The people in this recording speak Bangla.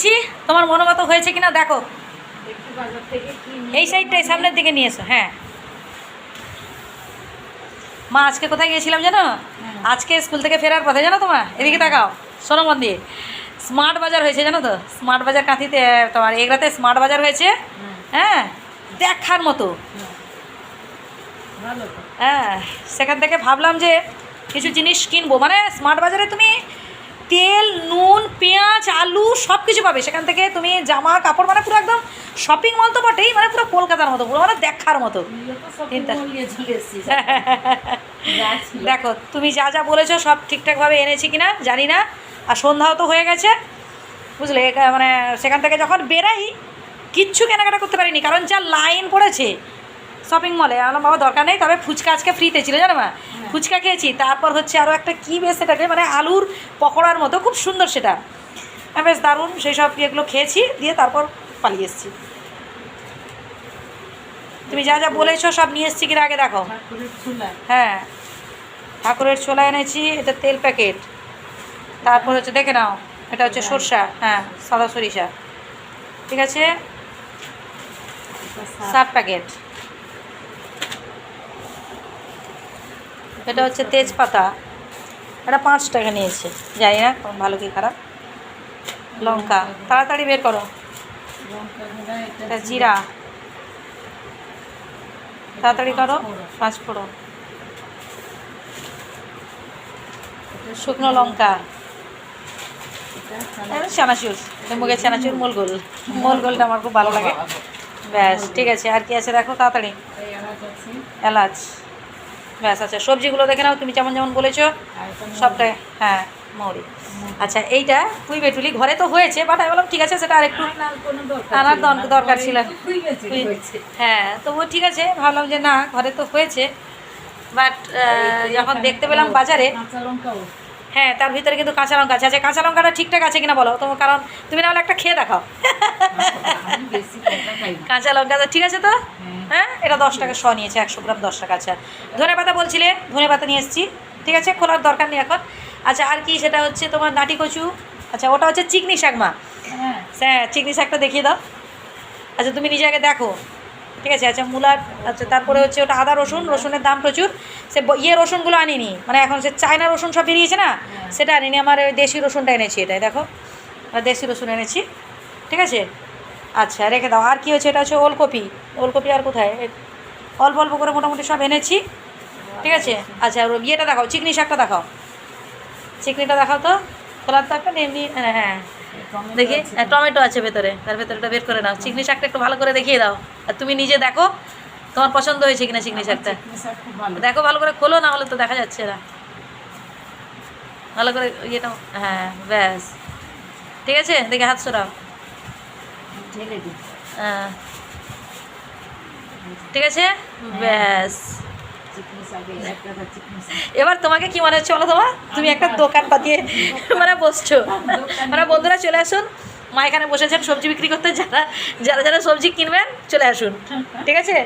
এনেছি তোমার মনোমতো হয়েছে কিনা দেখো। এই সাইডটাই সামনের দিকে নিয়ে এসো হ্যাঁ। মা আজকে কোথায় গিয়েছিলাম জানো? আজকে স্কুল থেকে ফেরার পথে জানো তোমার? এদিকে তাকাও শোনো মন দিয়ে। স্মার্ট বাজার হয়েছে জানো তো? স্মার্ট বাজার কাঁথিতে তোমার এগরাতে স্মার্ট বাজার হয়েছে। হ্যাঁ। দেখার মতো। হ্যাঁ। সেখান থেকে ভাবলাম যে কিছু জিনিস কিনবো। মানে স্মার্ট বাজারে তুমি তেল নুন পেঁয়াজ আলু সব কিছু পাবে। সেখান থেকে তুমি জামা কাপড় মানে পুরো একদম শপিং মল তো বটেই মানে পুরো কলকাতার মতো পুরো মানে দেখার মতো। দেখো তুমি যা যা বলেছ সব ঠিকঠাকভাবে এনেছি কিনা জানি না। আর সন্ধ্যাও তো হয়ে গেছে বুঝলে? মানে সেখান থেকে যখন বেরাই কিচ্ছু কেনাকাটা করতে পারিনি কারণ যা লাইন পড়েছে শপিং মলে আমার বাবা দরকার নেই তবে ফুচকা আজকে ফ্রিতে ছিল জানো মা? ফুচকা খেয়েছি। তারপর হচ্ছে আরও একটা কী বেশ সেটাকে মানে আলুর পকোড়ার মতো খুব সুন্দর সেটা। হ্যাঁ, বেশ দারুণ সেই সব ইয়েগুলো খেয়েছি দিয়ে তারপর পালিয়ে এসেছি। তুমি যা যা বলেছ সব নিয়ে এসেছি কিনা আগে দেখো। হ্যাঁ ঠাকুরের ছোলা এনেছি এটা তেল প্যাকেট। তারপর হচ্ছে দেখে নাও এটা হচ্ছে সরষা হ্যাঁ সাদা সরিষা। ঠিক আছে। সাত প্যাকেট। এটা হচ্ছে তেজপাতা। এটা পাঁচ টাকা নিয়েছে। জানি না, ভালো কি খারাপ? লঙ্কা। তাড়াতাড়ি বের করো। জিরা। তাড়াতাড়ি করো, পাঁচ ফোড়ন। শুকনো লঙ্কা। চানাচুর। মুগের চানাচুর মোলগোল মোলগোলটা আমার খুব ভালো লাগে। ব্যাস, ঠিক আছে। আর কি আছে দেখো, তাড়াতাড়ি। এলাচ। ব্যাস আচ্ছা সবজিগুলো দেখে নাও তুমি যেমন যেমন বলেছ সবটাই হ্যাঁ মৌরি। আচ্ছা এইটা পুই বেটুলি। ঘরে তো হয়েছে বাট আমি বললাম ঠিক আছে সেটা আরেকটু আনার দরকার ছিল হয়ে। হ্যাঁ তবুও ঠিক আছে ভাবলাম যে না ঘরে তো হয়েছে বাট যখন দেখতে পেলাম বাজারে হ্যাঁ তার ভিতরে কিন্তু কাঁচা লঙ্কা আছে। আচ্ছা কাঁচা লঙ্কাটা ঠিকঠাক আছে কিনা বলো? তোমার কারণ তুমি না হলে একটা খেয়ে দেখাও। কাঁচা লঙ্কা তো ঠিক আছে তো? হ্যাঁ। হ্যাঁ এটা দশ টাকা শ নিয়েছে একশো গ্রাম দশ টাকা আচ্ছা। ধনে পাতা বলছিলে ধনে পাতা নিয়ে এসেছি। ঠিক আছে? খোলার দরকার নেই এখন। আচ্ছা আর কি সেটা হচ্ছে তোমার নাটি কচু? আচ্ছা ওটা হচ্ছে চিকনি শাক মা। হ্যাঁ। হ্যাঁ চিকনি শাকটা দেখিয়ে দাও। আচ্ছা তুমি নিজে আগে দেখো। ঠিক আছে? আচ্ছা মূলার আচ্ছা তারপরে হচ্ছে ওটা আদা রসুন। রসুনের দাম প্রচুর। সে ইয়ে রসুনগুলো আনিনি। মানে এখন সে চায়না রসুন সব বেরিয়েছে না? সেটা আনিনি। আমার ওই দেশি রসুনটা এনেছি এটাই দেখো। দেশি রসুন এনেছি। ঠিক আছে? আচ্ছা রেখে দাও। আর কি হচ্ছে এটা হচ্ছে ওলকপি। ওলকপি আর কোথায়? অল্প অল্প করে মোটামুটি সব এনেছি। ঠিক আছে? আচ্ছা আর ইয়েটা দেখাও চিকনি শাকটা দেখাও। চিকনিটা দেখাও তো। খোলার তো একটা এমনি হ্যাঁ হ্যাঁ। দেখি। হ্যাঁ, টমেটো আছে ভেতরে। তার ভেতরেটা বের করে নাও। চিকনি শাকটা একটু ভালো করে দেখিয়ে দাও। আর তুমি নিজে দেখো তোমার পছন্দ হয়েছে কিনা চিকনি শাকটা। দেখো ভালো করে খোলো না হলে তো দেখা যাচ্ছে না। ভালো করে ইয়েটা হ্যাঁ ব্যাস। ঠিক আছে? দেখে হাত সরাও। ঢেলে দিই। হ্যাঁ। ঠিক আছে? ব্যাস। চিকনি শাক। এবার তোমাকে কি মনে হচ্ছে বলো তোমার তুমি একটা দোকান পাতিয়ে। মানে বসছো। মানে বন্ধুরা চলে আসুন। মা এখানে বসেছেন সবজি বিক্রি করতে। যারা যারা যারা সবজি কিনবেন চলে আসুন। ঠিক আছে?